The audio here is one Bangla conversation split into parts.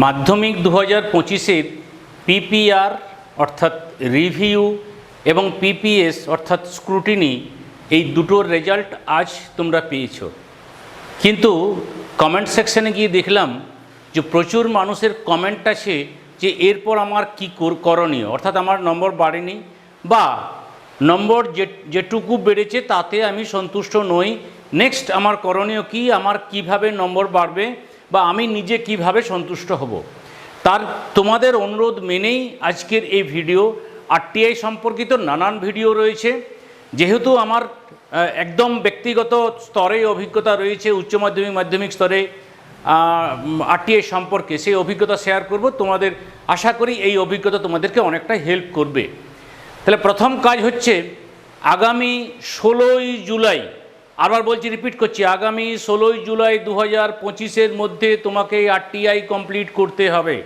মাধ্যমিক দু হাজার পঁচিশের পিপিআর অর্থাৎ রিভিউ এবং পিপিএস অর্থাৎ স্ক্রুটিনি, এই দুটোর রেজাল্ট আজ তোমরা পেয়েছ। কিন্তু কমেন্ট সেকশানে গিয়ে দেখলাম যে প্রচুর মানুষের কমেন্ট আছে যে এরপর আমার কী কর- করণীয়? অর্থাৎ আমার নম্বর বাড়েনি বা নম্বর যে, যেটুকু বেড়েছে তাতে আমি সন্তুষ্ট নই। নেক্সট আমার করণীয় কি? আমার কীভাবে নম্বর বাড়বে? বা আমি নিজে কীভাবে সন্তুষ্ট হব? তার তোমাদের অনুরোধ মেনেই আজকের এই ভিডিও। আরটিআই সম্পর্কিত নানান ভিডিও রয়েছে। যেহেতু আমার একদম ব্যক্তিগত স্তরে অভিজ্ঞতা রয়েছে, উচ্চ মাধ্যমিক মাধ্যমিক স্তরে আরটিআই সম্পর্কে সেই অভিজ্ঞতা শেয়ার করব। তোমাদের আশা করি এই অভিজ্ঞতা তোমাদেরকে অনেকটা হেল্প করবে। তাহলে প্রথম কাজ হচ্ছে, আগামী ষোলোই জুলাই আবার বলছি রিপিট করছি, আগামী ষোলোই জুলাই দু হাজার পঁচিশের মধ্যে তোমাকে আরটিআই কমপ্লিট করতে হবে।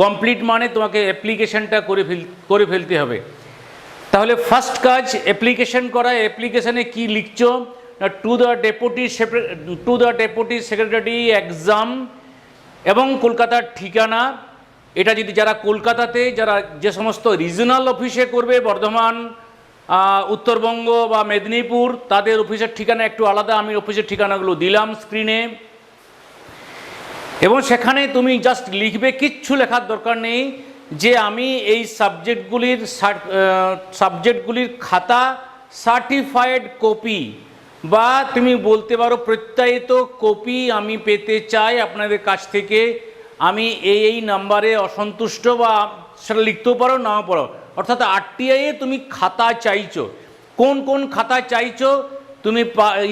কমপ্লিট মানে তোমাকে অ্যাপ্লিকেশনটা করে ফেল, করে ফেলতে হবে। তাহলে ফার্স্ট কাজ অ্যাপ্লিকেশন করা অ্যাপ্লিকেশানে কি লিখছো? To the deputy to the deputy secretary exam এবং কলকাতার ঠিকানা। এটা যদি যারা কলকাতাতে, যারা যে সমস্ত রিজনাল অফিসে করবে, বর্ধমান উত্তরবঙ্গ বা মেদিনীপুর, তাদের অফিসের ঠিকানা একটু আলাদা, আমি অফিসের ঠিকানাগুলো দিলাম স্ক্রিনে। এবং সেখানে তুমি জাস্ট লিখবে, কিচ্ছু লেখার দরকার নেই, যে আমি এই সাবজেক্টগুলির সাবজেক্টগুলির খাতা সার্টিফাইড কপি বা তুমি বলতে পারো প্রত্যায়িত কপি আমি পেতে চাই আপনাদের কাছ থেকে। আমি এই এই নাম্বারে অসন্তুষ্ট বা সেটা লিখতেও পারো, নাও পারো। অর্থাৎ আরটিআইয়ে তুমি খাতা চাইছো। কোন কোন খাতা চাইছো? তুমি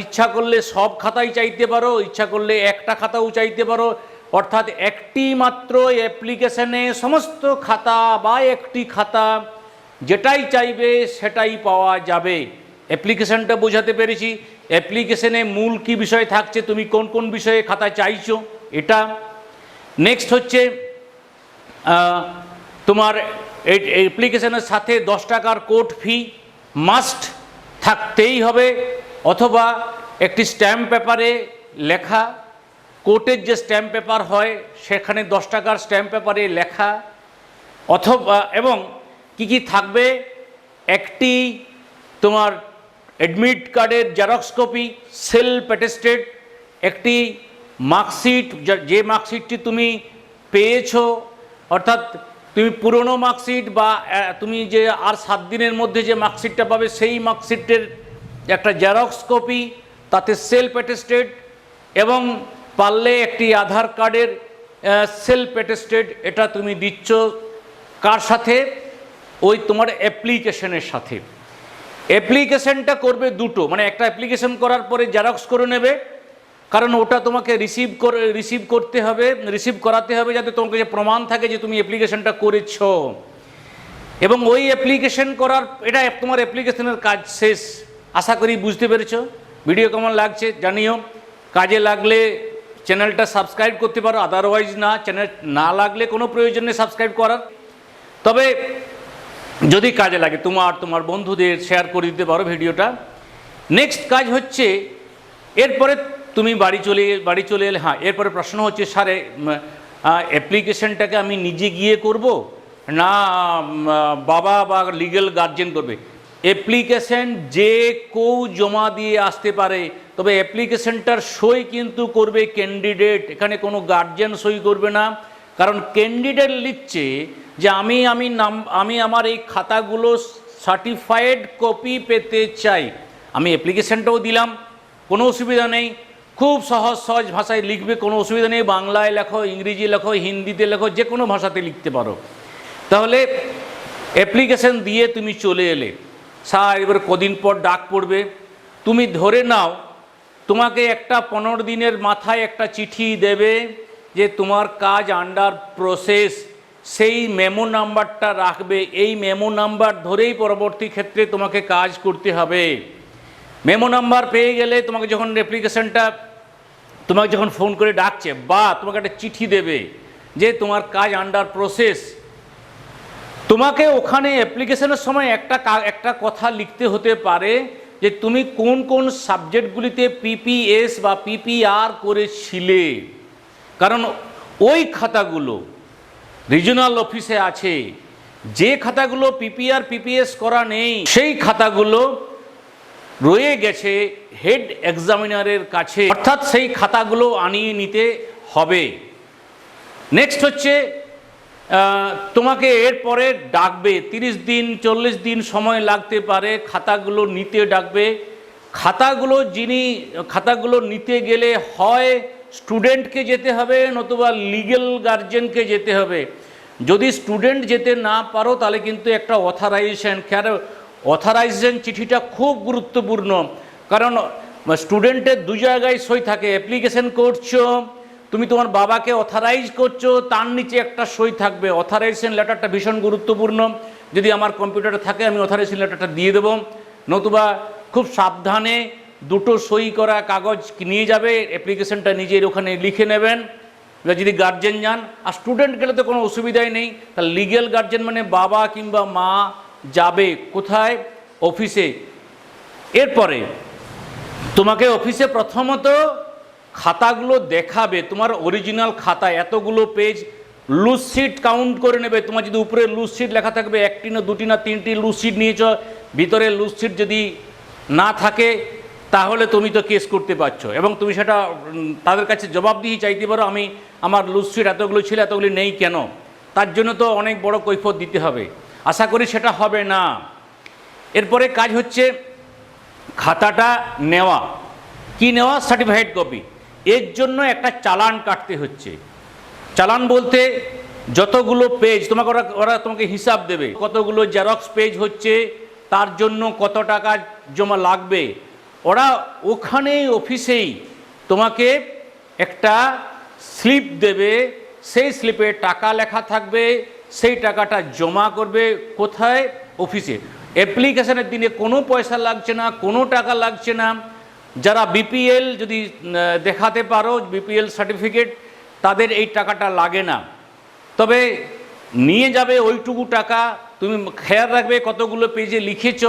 ইচ্ছা করলে সব খাতাই চাইতে পারো ইচ্ছা করলে একটা খাতাও চাইতে পারো। অর্থাৎ একটি মাত্র অ্যাপ্লিকেশনে সমস্ত খাতা বা একটি খাতা যেটাই চাইবে সেটাই পাওয়া যাবে। অ্যাপ্লিকেশনটা বোঝাতে পেরেছি। অ্যাপ্লিকেশনে মূল কি বিষয় থাকছে? তুমি কোন কোন বিষয়ে খাতা চাইছো? এটা। নেক্সট হচ্ছে আহ, তোমার অ্যাপ্লিকেশনের সাথে দশ টাকার কোর্ট ফি মাস্ট থাকতেই হবে, অথবা একটি স্ট্যাম্প পেপারে লেখা কোর্টের যে স্ট্যাম্প পেপার হয়, সেখানে দশ টাকার স্ট্যাম্প পেপারে লেখা, অথবা, এবং কি কি থাকবে? একটি তোমার অ্যাডমিট কার্ডের জেরক্স কপি সেলফ অ্যাটেস্টেড একটি মার্কশিট যে মার্কশিটটি তুমি পেয়েছ, অর্থাৎ তুমি পুরনো মার্কশিট বা তুমি যে আর সাত দিনের মধ্যে যে মার্কশিটটা পাবে, সেই মার্কশিটের একটা জেরক্স কপি তাতে সেলফ অ্যাটেস্টেড এবং পারলে একটি আধার কার্ডের সেলফ অ্যাটেস্টেড এটা তুমি দিচ্ছ। কার সাথে? ওই তোমার অ্যাপ্লিকেশনের সাথে। অ্যাপ্লিকেশনটা করবে দুটো। মানে একটা অ্যাপ্লিকেশন করার পরে জেরক্স করে নেবে কারণ ওটা তোমাকে রিসিভ করে রিসিভ করতে হবে রিসিভ করাতে হবে যাতে তোমাকে যে প্রমাণ থাকে যে তুমি অ্যাপ্লিকেশনটা করেছ। এবং ওই অ্যাপ্লিকেশন করার, এটা তোমার অ্যাপ্লিকেশনের কাজ শেষ। আশা করি বুঝতে পেরেছ। ভিডিও কেমন লাগছে জানিও। কাজে লাগলে চ্যানেলটা সাবস্ক্রাইব করতে পারো আদারওয়াইজ না চ্যানেল না লাগলে কোনো প্রয়োজন নেই সাবস্ক্রাইব করার। তবে যদি কাজে লাগে, তোমার তোমার বন্ধুদের শেয়ার করে দিতে পারো ভিডিওটা। নেক্সট কাজ হচ্ছে, এরপরে তুমি বাড়ি চলে বাড়ি চলে এলে হ্যাঁ এরপরে প্রশ্ন হচ্ছে স্যার অ্যাপ্লিকেশনটাকে আমি নিজে গিয়ে করব? না বাবা বা লিগ্যাল গার্জেন করবে? অ্যাপ্লিকেশন যে কেউ জমা দিয়ে আসতে পারে, তবে অ্যাপ্লিকেশনটার সই কিন্তু করবে ক্যান্ডিডেট এখানে কোনো গার্জেন সই করবে না। কারণ ক্যান্ডিডেট লিখছে যে, আমি আমি নাম, আমি আমার এই খাতাগুলো সার্টিফাইড কপি পেতে চাই। আমি অ্যাপ্লিকেশনটাও দিলাম, কোনো অসুবিধা নেই। খুব সহজ সহজ ভাষায় লিখবে, কোনো অসুবিধা নেই। বাংলায় লেখো, ইংরেজি লেখো, হিন্দিতে লেখো, যে কোনো ভাষাতে লিখতে পারো। তাহলে অ্যাপ্লিকেশন দিয়ে তুমি চলে এলে। স্যার, এবার কদিন পর ডাক পড়বে। তুমি ধরে নাও, তোমাকে একটা পনেরো দিনের মাথায় একটা চিঠি দেবে যে তোমার কাজ আন্ডার প্রসেস সেই মেমো নাম্বারটা রাখবে। এই মেমো নাম্বার ধরেই পরবর্তী ক্ষেত্রে তোমাকে কাজ করতে হবে। মেমো নাম্বার পেয়ে গেলে তোমাকে যখন অ্যাপ্লিকেশনটা তোমাকে যখন ফোন করে ডাকছে, বা, তোমাকে একটা চিঠি দেবে যে তোমার কাজ আন্ডার প্রসেস তোমাকে ওখানে অ্যাপ্লিকেশনের সময় একটা একটা কথা লিখতে হতে পারে যে তুমি কোন কোন সাবজেক্টগুলিতে পিপিএস বা পিপিআর করেছিলে। কারণ ওই খাতাগুলো রিজনাল অফিসে আছে। যে খাতাগুলো পিপিআর পিপিএস করা নেই, সেই খাতাগুলো রয়ে গেছে হেড এক্সামিনারের কাছে। অর্থাৎ সেই খাতাগুলো আনিয়ে নিতে হবে। নেক্সট হচ্ছে তোমাকে এরপরে ডাকবে, তিরিশ দিন, চল্লিশ দিন সময় লাগতে পারে, খাতাগুলো নিতে ডাকবে। খাতাগুলো যিনি, খাতাগুলো নিতে গেলে হয় স্টুডেন্টকে যেতে হবে, নতুবা লিগেল গার্জেনকে যেতে হবে। যদি স্টুডেন্ট যেতে না পারো, তাহলে কিন্তু একটা অথরাইজেশন কেন অথরাইজেশন চিঠিটা খুব গুরুত্বপূর্ণ। কারণ স্টুডেন্টের দু জায়গায় সই থাকে, অ্যাপ্লিকেশন করছ, তুমি তোমার বাবাকে অথরাইজ করছ, তার নিচে একটা সই থাকবে। অথরাইজেশন লেটারটা ভীষণ গুরুত্বপূর্ণ। যদি আমার কম্পিউটারে থাকে, আমি অথরাইজেশন লেটারটা দিয়ে দেবো। নতুবা খুব সাবধানে দুটো সই করা কাগজ নিয়ে যাবে, অ্যাপ্লিকেশনটা নিজের ওখানে লিখে নেবেন। যদি গার্জেন যান, আর স্টুডেন্ট গেলে তো কোনো অসুবিধাই নেই। তাহলে লিগেল গার্জেন মানে বাবা কিংবা মা যাবে কোথায়? অফিসে। এরপরে, তোমাকে অফিসে প্রথমত খাতাগুলো দেখাবে। তোমার অরিজিনাল খাতা, এতগুলো পেজ লুজ সিট কাউন্ট করে নেবে। তোমার যদি উপরে লুজ সিট লেখা থাকবে, একটি না, দুটি না, তিনটি লুজ সিট নিয়েছ, ভিতরে লুজ সিট যদি না থাকে, তাহলে তুমি তো কেস করতে পারছ। এবং তুমি সেটা তাদের কাছে জবাবদিহি চাইতে পারো, আমি আমার লুজ সিট এতগুলো ছিল, এতগুলি নেই কেন? তার জন্য তো অনেক বড় কৈফত দিতে হবে। আশা করি সেটা হবে না। এরপরে কাজ হচ্ছে খাতাটা নেওয়া। কি নেওয়া? সার্টিফাইড কপি এর জন্য একটা চালান কাটতে হচ্ছে। চালান বলতে যতগুলো পেজ তোমাকে ওরা ওরা তোমাকে হিসাব দেবে। কতগুলো জেরক্স পেজ হচ্ছে, তার জন্য কত টাকা জমা লাগবে। ওরা ওখানেই অফিসেই তোমাকে একটা স্লিপ দেবে। সেই স্লিপে টাকা লেখা থাকবে সেই টাকাটা জমা করবে কোথায়? অফিসে। অ্যাপ্লিকেশনের দিনে কোনো পয়সা লাগছে না, কোনো টাকা লাগছে না। যারা বিপিএল যদি দেখাতে পারো, বিপিএল সার্টিফিকেট, তাদের এই টাকাটা লাগে না। তবে নিয়ে যাবে ওইটুকু টাকা। তুমি খেয়াল রাখবে কতগুলো পেজে লিখেছ।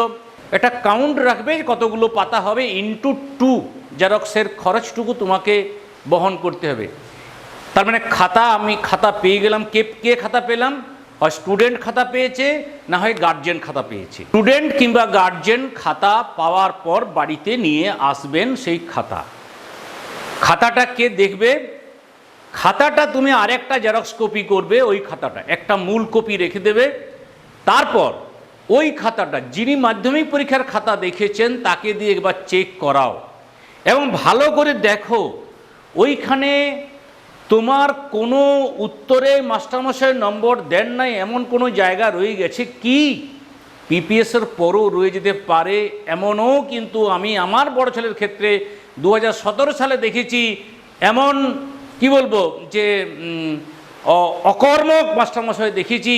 একটা কাউন্ট রাখবে কতগুলো পাতা হবে ইন্টু টু জেরক্সের খরচটুকু তোমাকে বহন করতে হবে। তার মানে খাতা, আমি খাতা পেয়ে গেলাম। কে কে খাতা পেলাম? হয় স্টুডেন্ট খাতা পেয়েছে, না হয় গার্জেন খাতা পেয়েছে। স্টুডেন্ট কিংবা গার্জেন খাতা পাওয়ার পর বাড়িতে নিয়ে আসবেন সেই খাতা। খাতাটা কে দেখবে? খাতাটা তুমি আরেকটা জেরক্স কপি করবে, ওই খাতাটা। একটা মূল কপি রেখে দেবে। তারপর ওই খাতাটা, যিনি মাধ্যমিক পরীক্ষার খাতা দেখেছেন, তাকে দিয়ে একবার চেক করাও। এবং ভালো করে দেখো, ওইখানে তোমার কোনো উত্তরে মাস্টারমশাই নম্বর দেন নাই, এমন কোনো জায়গা রয়ে গেছে কি? পিপিএসের পরও রয়ে যেতে পারে, এমনও কিন্তু আমি আমার বড় ছেলের ক্ষেত্রে দু হাজার সতেরো সালে দেখেছি, এমন কি বলব যে অকর্মক মাস্টারমশাই দেখেছি,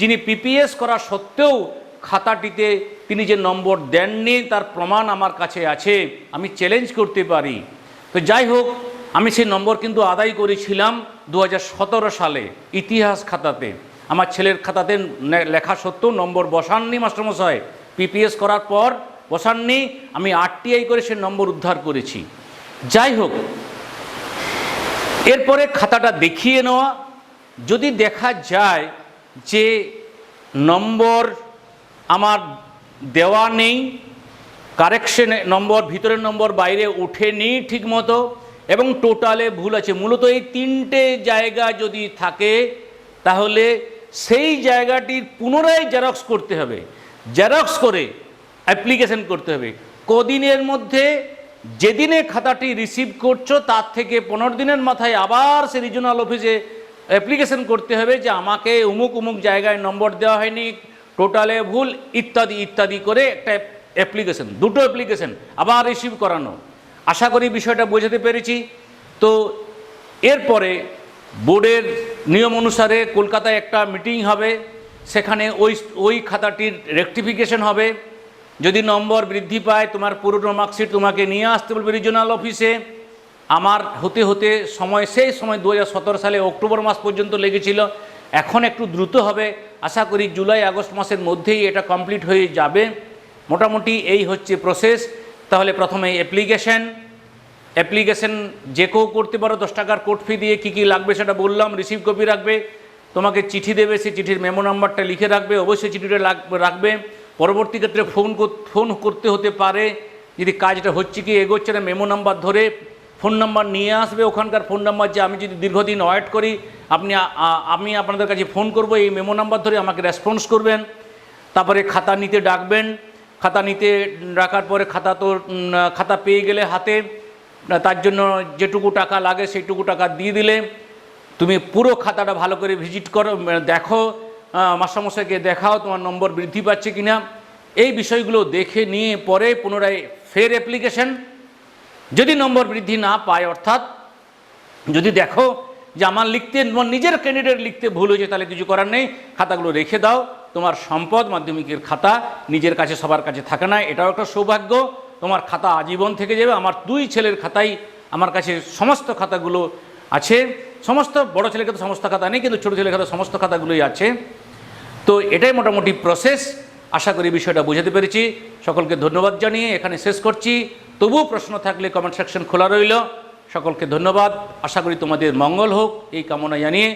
যিনি পিপিএস করা সত্ত্বেও খাতাটিতে তিনি যে নম্বর দেননি, তার প্রমাণ আমার কাছে আছে, আমি চ্যালেঞ্জ করতে পারি। তো যাই হোক আমি সেই নম্বর কিন্তু আদায় করেছিলাম দু হাজার সতেরো সালে ইতিহাস খাতাতে। আমার ছেলের খাতাতে লেখা সত্ত্বেও নম্বর বসাননি মাস্টারমশাই। পিপিএস করার পর বসাননি, আমি আরটিআই করে সে নম্বর উদ্ধার করেছি। যাই হোক, এরপরে খাতাটা দেখিয়ে নেওয়া। যদি দেখা যায় যে নম্বর আমার দেওয়া নেই কারেকশনে নম্বর, ভিতরের নম্বর বাইরে ওঠেনি ঠিকমতো এবং টোটালে ভুল আছে। মূলত এই তিনটে জায়গা যদি থাকে, তাহলে সেই জায়গাটির পুনরায় জেরক্স করতে হবে। জেরক্স করে অ্যাপ্লিকেশন করতে হবে। কদিনের মধ্যে যেদিনে খাতাটি রিসিভ করছ, তার থেকে পনেরো দিনের মাথায় আবার সে রিজনাল অফিসে অ্যাপ্লিকেশন করতে হবে যে আমাকে উমুক উমুক জায়গায় নম্বর দেওয়া হয়নি, টোটালে ভুল, ইত্যাদি ইত্যাদি করে একটা অ্যাপ্লিকেশন, দুটো অ্যাপ্লিকেশন আবার রিসিভ করানো। আশা করি বিষয়টা বোঝাতে পেরেছি। তো এরপরে বোর্ডের নিয়ম অনুসারে কলকাতায় একটা মিটিং হবে, সেখানে ওই ওই খাতাটির রেকটিফিকেশন হবে। যদি নম্বর বৃদ্ধি পায়, তোমার পুরনো মার্কশিট তোমাকে নিয়ে আসতে বলবে রিজনাল অফিসে। আমার হতে হতে সময়, সেই সময় দু হাজার সতেরো সালে অক্টোবর মাস পর্যন্ত লেগেছিল। এখন একটু দ্রুত হবে। আশা করি জুলাই আগস্ট মাসের মধ্যেই এটা কমপ্লিট হয়ে যাবে। মোটামুটি এই হচ্ছে প্রসেস। তাহলে প্রথমে অ্যাপ্লিকেশন অ্যাপ্লিকেশন যে কেউ করতে পারো, দশ টাকার কোর্ট ফি দিয়ে কী কী লাগবে সেটা বললাম রিসিভ কপি রাখবে, তোমাকে চিঠি দেবে, সেই চিঠির মেমো নাম্বারটা লিখে রাখবে, অবশ্যই চিঠিটা রাখবে। পরবর্তী ক্ষেত্রে ফোন ফোন করতে হতে পারে, যদি কাজটা হচ্ছে কি এগোচ্ছে না মেমো নাম্বার ধরে ফোন নাম্বার নিয়ে আসবে ওখানকার ফোন নাম্বার যে আমি যদি দীর্ঘদিন ওয়েট করি, আপনি আমি আপনাদের কাছে ফোন করব, এই মেমো নাম্বার ধরে আমাকে রেসপন্স করবেন, তারপরে খাতা নিতে ডাকবেন খাতা নিতে রাখার পরে খাতা তো খাতা পেয়ে গেলে হাতে, তার জন্য যেটুকু টাকা লাগে সেইটুকু টাকা দিয়ে দিলে তুমি পুরো খাতাটা ভালো করে ভিজিট করো দেখো মাস্টারমশাইকে দেখাও তোমার নম্বর বৃদ্ধি পাচ্ছে কিনা। এই বিষয়গুলো দেখে নিয়ে পরে পুনরায় ফের অ্যাপ্লিকেশন যদি নম্বর বৃদ্ধি না পায়, অর্থাৎ যদি দেখো যে আমার লিখতে নিজের ক্যান্ডিডেট লিখতে ভুল হয়েছে, তাহলে কিছু করার নেই, খাতাগুলো রেখে দাও। তোমার সম্পদ মাধ্যমিকের খাতা নিজের কাছে, সবার কাছে থাকে না, এটাও একটা সৌভাগ্য। তোমার খাতা আজীবন থেকে যাবে, আমার দুই ছেলের খাতাই আমার কাছে সমস্ত খাতাগুলো আছে। সমস্ত বড় ছেলের খাতা সমস্ত খাতা নেই, কিন্তু ছোটো ছেলের খাতা সমস্ত খাতাগুলোই আছে। তো এটাই মোটামুটি প্রসেস আশা করি বিষয়টা বুঝাতে পেরেছি। সকলকে ধন্যবাদ জানিয়ে এখানে শেষ করছি। তবুও প্রশ্ন থাকলে কমেন্ট সেকশন খোলা রইল। সকলকে ধন্যবাদ। আশা করি তোমাদের মঙ্গল হোক, এই কামনা জানিয়ে